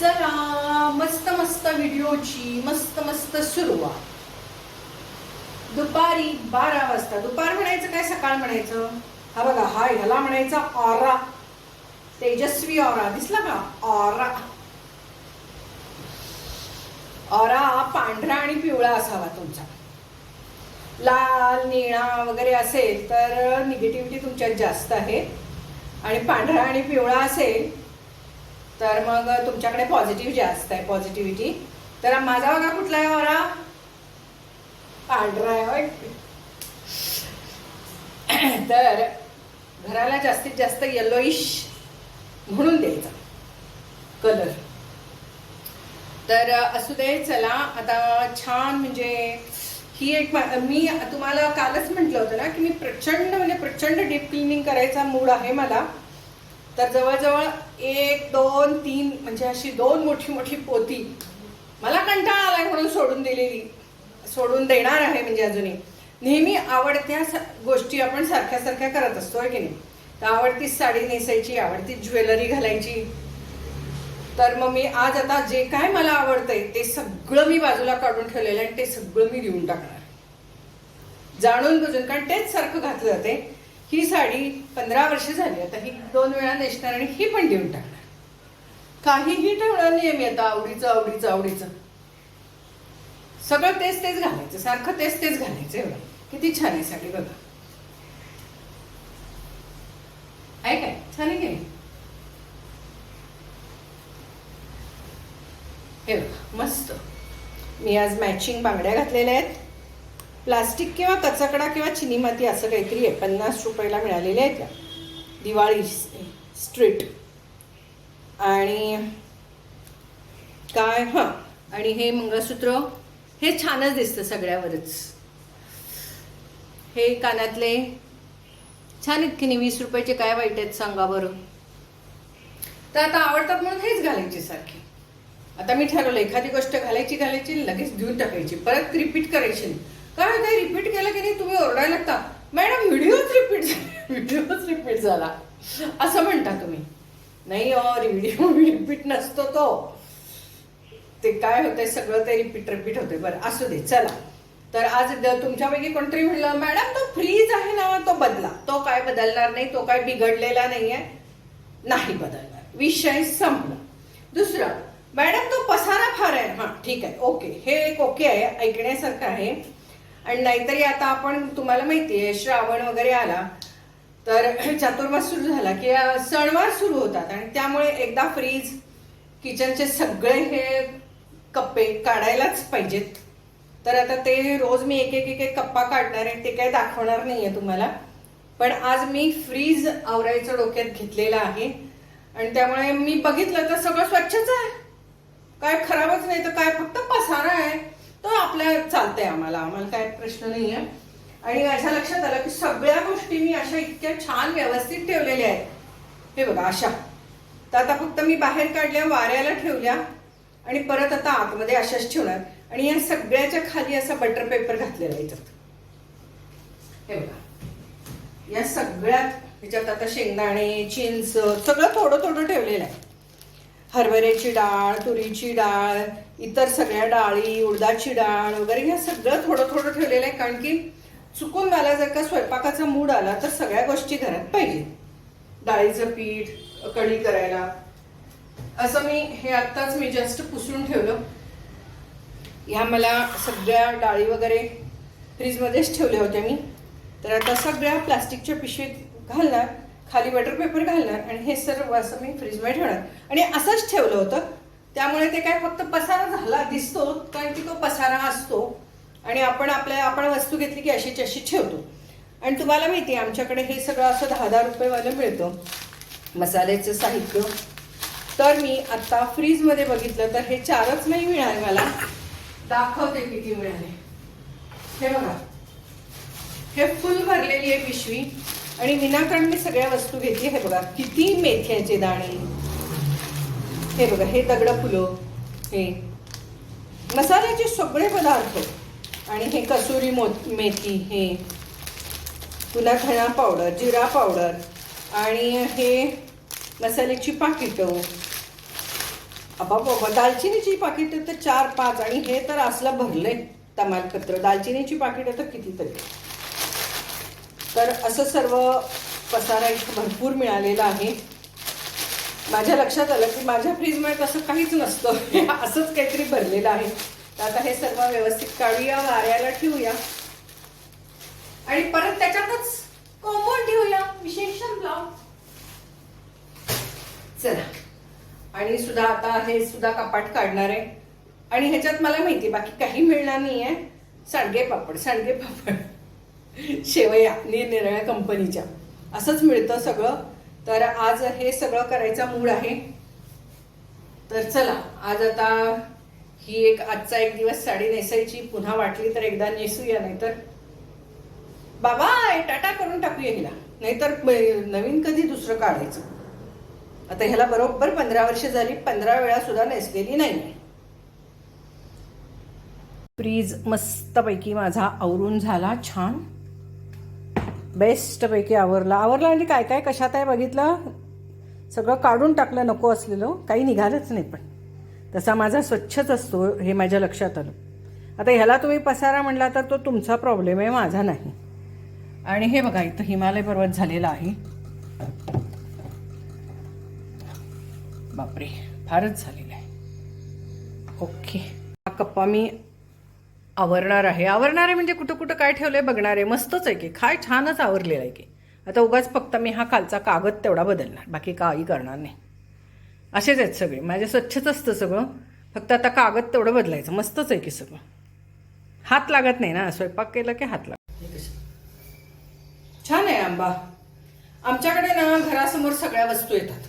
चला मस्त मस्त व्हिडिओची मस्त मस्त सुरुवात. दुपारी बारा वाजता. दुपार म्हणायचं काय सकाळ म्हणायचं? हा बघा हा ह्याला म्हणायचा ऑरा तेजस्वी ऑरा दिसला का? ऑरा ऑरा पांढरा आणि पिवळा असावा तुमचा. लाल निळा वगैरे असेल तर निगेटिव्हिटी तुमच्यात जास्त आहे. आणि पांढरा आणि पिवळा असेल तर मग तुमच्याकडे पॉझिटिव्ह जास्त आहे पॉझिटिव्हिटी तर माझा बघा कुठला आहे ऑरा पांढरा आहे तर घराला जास्तीत जास्त येलोइश म्हणून द्यायचा. कलर तर असू दे चला आता छान म्हणजे ही एक मी तुम्हाला कालच म्हटलं होतं ना की मी प्रचंड म्हणजे प्रचंड डीप क्लिनिंग करायचा मूड आहे मला. तर जवळजवळ एक दोन तीन म्हणजे अशी दोन मोठी मोठी पोती मला कंटाळा आलाय म्हणून सोडून दिलेली. सोडून देणार आहे म्हणजे अजूनही. नेहमी आवडत्या स- गोष्टी आपण सारख्या सारख्या करत असतो आहे की नाही? तर आवडतीच साडी नेसायची आवडतीच ज्वेलरी घालायची. तर मग मी आज आता जे काय मला आवडतंय ते सगळं मी बाजूला काढून ठेवलेलं आहे आणि ते सगळं मी देऊन टाकणार जाणून बुजून कारण तेच सारखं घातलं जाते ही साडी पंधरा वर्ष झाली आता ही दोन वेळा नेसणार आणि ही पण देऊन टाकणार. काहीही ठेवणार नाही मी आता आवडीचं आवडीचं आवडीचं. सगळं तेच तेच घालायचं सारखं तेच तेच घालायचं एवढं. किती छान आहे साडी बघा. आहे काय? छान आहे की नाही? हे बघा मस्त. मी आज मॅचिंग बांगड्या घातलेल्या आहेत. प्लास्टिक किंवा कचकडा किंवा चिनी माती असं काहीतरी आहे. पन्नास रुपयाला मिळालेल्या आहेत त्या. दिवाळी स्ट्रीट. आणि काय? हां. आणि हे मंगळसूत्र हे छानच दिसतं सगळ्यावरच. हे कानातले छान आहेत की नाही वीस रुपयाचे काय वाईट आहेत सांगा बरं. तर आता आवडतात म्हणून हेच घालायचे सारखे. आता मी ठरवलं एखादी गोष्ट घालायची घालायची लगेच देऊन टाकायची. परत रिपीट करायची नाही. काय काही रिपीट केलं की नाही तुम्ही ओरडायला लागता. मॅडम व्हिडिओच रिपीट झाला. व्हिडिओच रिपीट झाला. असं म्हणता तुम्ही. नाही और व्हिडिओ रिपीट नसतो तो. ते काय होतंय सगळं ते रिपीट रिपीट होते बरं असू दे चला. तर आज द- तुमच्यापैकी कोणतरी म्हणलं मॅडम तो फ्रीज आहे ना तो बदला. तो काय बदलणार नाही तो काय बिघडलेला नाहीये. नाही बदलणार. विषय संपला. दुसरं मॅडम तो पसारा फार आहे. हां ठीक आहे. ओके. हे एक ओके आहे ऐकण्यासारखं आहे. आणि नाहीतरी आता आपण तुम्हाला माहिती आहे श्रावण वगैरे आला तर चातुर्मास सुरू झाला की सणवार सुरू होतात. आणि त्यामुळे एकदा फ्रीज किचनचे सगळे हे कप्पे काढायलाच पाहिजेत. तर आता ते रोज मी एक एक एक कप्पा काढणार आहे ते काय दाखवणार नाहीये तुम्हाला. पण आज मी फ्रीज आवरायचं डोक्यात घेतलेलं आहे. आणि त्यामुळे मी बघितलं तर सगळं स्वच्छच आहे. काय खराबच नाही तर काय फक्त पसारा आहे. तर आपल्या चालतंय आम्हाला. आम्हाला काय प्रश्न नाही आहे आणि माझ्या लक्षात आलं की सगळ्या गोष्टी मी अशा इतक्या छान व्यवस्थित ठेवलेल्या आहेत. हे बघा अशा. तर आता फक्त मी बाहेर काढल्या वाऱ्याला ठेवल्या आणि परत आता आतमध्ये अशाच ठेवणार. आणि या सगळ्याच्या खाली असा बटर पेपर घातलेला आहे याच्यात हे बघा. या सगळ्यात ह्याच्यात आता शेंगदाणे चिंच सगळं थोडं थोडं ठेव हरभऱ्याची डाळ तुरीची डाळ इतर सगळ्या डाळी उडदाची डाळ वगैरे हे सगळं थोडं थोडं ठेवलेलं आहे. कारण की चुकून मला जर का स्वयंपाकाचा मूड आला तर सगळ्या गोष्टी घरात पाहिजे. डाळीचं पीठ कढी करायला. असं मी हे आत्ताच मी जस्ट पुसून ठेवलं. ह्या मला सगळ्या डाळी वगैरे फ्रीजमध्येच ठेवल्या होत्या मी. तर आता सगळ्या प्लास्टिकच्या पिशवीत घालणार. खाली बटर पेपर घालणार आणि हे सर्व असं मी फ्रीजमध्ये ठेवणार. आणि असंच ठेवलं होतं. त्यामुळे ते काय फक्त पसारा झाला दिसतो कारण की तो पसारा असतो. आणि आपण आपल्या आपण वस्तू घेतली की अशीच अशी ठेवतो. आणि तुम्हाला माहिती आहे आमच्याकडे हे सगळं असं दहा दहा रुपयेवालं मिळतं. मसाल्याचं साहित्य. तर मी आता फ्रीजमध्ये बघितलं तर हे चारच नाही मिळाले मला. दाखवते किती मिळाले. हे बघा. हे फुल भरलेली आहे पिशवी. आणि विनाकारण मी सगळ्या वस्तू घेतली. हे बघा किती मेथ्याचे दाणे. हे बघा हे दगड फुलं हे. मसाल्याचे सगळे पदार्थ. आणि हे कसुरी मो मेथी हे. पुन्हा धणा पावडर जिरा पावडर. आणि हे मसाल्याची पाकिटं. अबा बाबा दालचिनीची पाकिटं तर चार पाच. आणि हे तर असलं आहे तमालपत्र. दालचिनीची पाकिटं तर कितीतरी. तर असं सर्व पसारा इथं भरपूर मिळालेला आहे. माझ्या लक्षात आलं की माझ्या फ्रीजमध्ये तसं काहीच नसतं. असंच काहीतरी भरलेलं आहे. तर आता हे सर्व व्यवस्थित काढूया वाऱ्याला ठेवूया. आणि परत त्याच्यातच कोंबून ठेवूया विशेष ब्लाउज चला. आणि सुद्धा आता हे सुद्धा कपाट काढणार आहे. आणि ह्याच्यात मला माहिती बाकी काही मिळणार नाही आहे सांडगे पापड सांडगे पापड. शेवया निरनिराळ्या कंपनीच्या. असंच मिळतं सगळं. तर आज हे सगळं करायचा मूड आहे. तर चला आज आता ही एक आजचा एक दिवस साडी नेसायची. पुन्हा वाटली तर एकदा नेसूया नाहीतर बाबा टाटा करून टाकूया हिला. नाहीतर नवीन कधी दुसरं काढायचं? आता ह्याला बरोबर पंधरा वर्ष झाली. पंधरा वेळा सुद्धा नेसलेली नाही. फ्रीज मस्तपैकी माझा आवरून झाला. छान. बेस्टपैकी आवरला. आवरला म्हणजे काय काय कशात आहे बघितलं? सगळं काढून टाकलं नको असलेलं. काही निघालंच नाही पण. तसा माझा स्वच्छच असतो हे माझ्या लक्षात आलं. आता ह्याला तुम्ही पसारा म्हणला तर तो तुमचा प्रॉब्लेम आहे माझा नाही. आणि हे बघा इथं हिमालय पर्वत झालेला आहे. बापरे फारच झालेला आहे. ओके. हा कप्पा मी आवरणार आहे. आवरणार आहे म्हणजे कुठं कुठं काय ठेवलंय बघणार आहे. मस्तच आहे की. काय छानच आवरलेलं आहे की. आता उगाच फक्त मी हा खालचा कागद तेवढा बदलणार. बाकी काही करणार नाही. असेच आहेत सगळे. माझे स्वच्छच असतं सगळं. फक्त आता कागद तेवढं बदलायचं. मस्तच आहे की सगळं. हात लागत नाही ना? स्वयंपाक केला की हात लागत छान आहे आंबा. आमच्याकडे ना घरासमोर सगळ्या वस्तू येतात.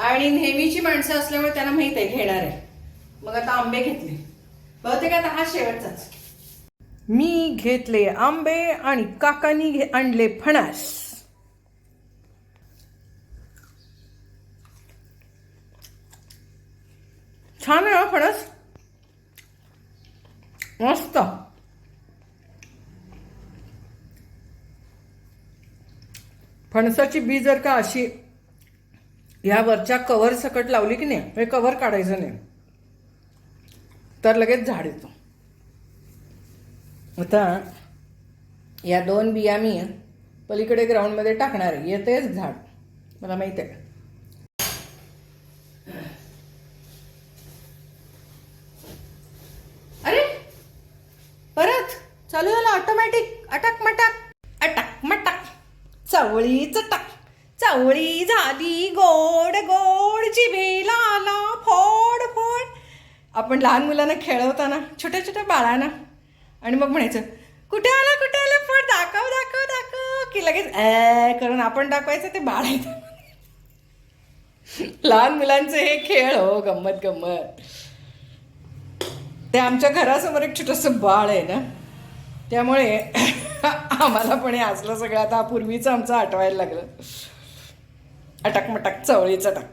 आणि नेहमीची माणसं असल्यामुळे त्यांना माहीत आहे घेणार आहे. मग आता आंबे घेतले. बहुतेक आता हा शेवटचाच मी घेतले आंबे आणि काकांनी घे- आणले फणस. छान आहे ना फणस. मस्त. फणसाची बी जर का अशी या वरच्या कव्हर सकट लावली की नाही हे कव्हर काढायचं नाही. तर लगेच झाड येतो. आता या दोन बिया मी पलीकडे ग्राउंडमध्ये टाकणार आहे. येतेच झाड. मला माहीत आहे. अरे! परत? चालू झालं ऑटोमॅटिक अटक मटक. अटक मटक. चवळी चटक चवळी झाली गो. आपण लहान मुलांना खेळवताना छोट्या छोट्या बाळांना. आणि मग म्हणायचं कुठे आला कुठे आला? पण दाखव दाखव दाखव. की लगेच ॲ करून आपण दाखवायचं ते बाळ लहान मुलांचे हे खेळ हो गंमत गंमत. ते आमच्या घरासमोर एक छोटंसं बाळ आहे ना त्यामुळे आम्हाला पण हे असलं सगळं आता पूर्वीचं आमचं आठवायला लागलं. अटक मटक चवळीचं टाक